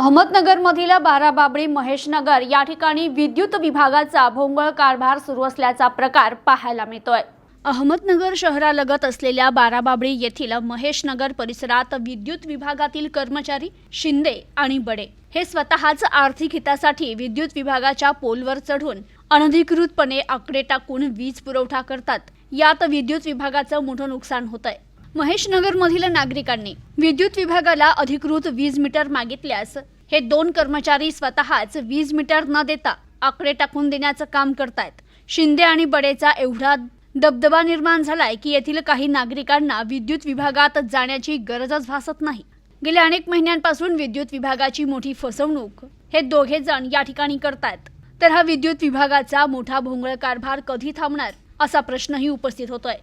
अहमदनगरमधील बाराबाबळी महेशनगर या ठिकाणी विद्युत विभागाचा भोंगळ कारभार सुरू असल्याचा प्रकार पाहायला मिळतोय. अहमदनगर शहरालगत असलेल्या बाराबाबळी येथील महेशनगर परिसरात विद्युत विभागातील कर्मचारी शिंदे आणि बडे हे स्वतःच आर्थिक हितासाठी विद्युत विभागाच्या पोलवर चढून अनधिकृतपणे आकडे टाकून वीज पुरवठा करतात. यात विद्युत विभागाचं मोठं नुकसान होत आहे महेशनगरमधील नागरिकांनी विद्युत विभागाला अधिकृत वीज मीटर मागितल्यास हे दोन कर्मचारी स्वतःच वीज मीटर न देता आकडे टाकून देण्याचं काम करतायत. शिंदे आणि बडेचा एवढा दबदबा निर्माण झालाय की येथील काही नागरिकांना विद्युत विभागात जाण्याची गरजच भासत नाही. गेल्या अनेक महिन्यांपासून विद्युत विभागाची मोठी फसवणूक हे दोघे जण या ठिकाणी करतायत. तर हा विद्युत विभागाचा मोठा भोंगळ कारभार कधी थांबणार असा प्रश्नही उपस्थित होतोय.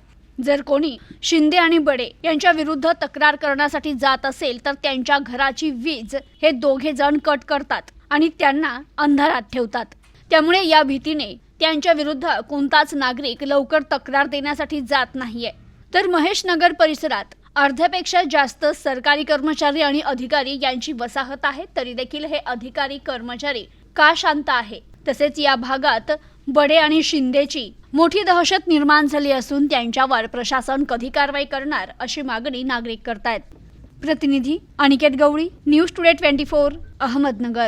जर कोणी शिंदे आणि बडे यांच्या विरुद्ध तक्रार करण्यासाठी जात असेल तर त्यांच्या घराची वीज हे दोघे जण कट करतात आणि त्यांना अंधारात ठेवतात. त्यामुळे या भीतीने त्यांच्या विरुद्ध कोणताच नागरिक लवकर तक्रार देण्यासाठी जात नाहीये. तर महेश नगर परिसरात अर्ध्यापेक्षा जास्त सरकारी कर्मचारी आणि अधिकारी यांची वसाहत आहे तरी देखील हे अधिकारी कर्मचारी का शांत आहे? तसेच या भागात बडे आणि शिंदेची मोठी दहशत निर्माण झाली असून त्यांच्यावर प्रशासन कधी कारवाई करणार अशी मागणी नागरिक करतायत. प्रतिनिधी Aniket Gawali news today twenty four Ahmednagar.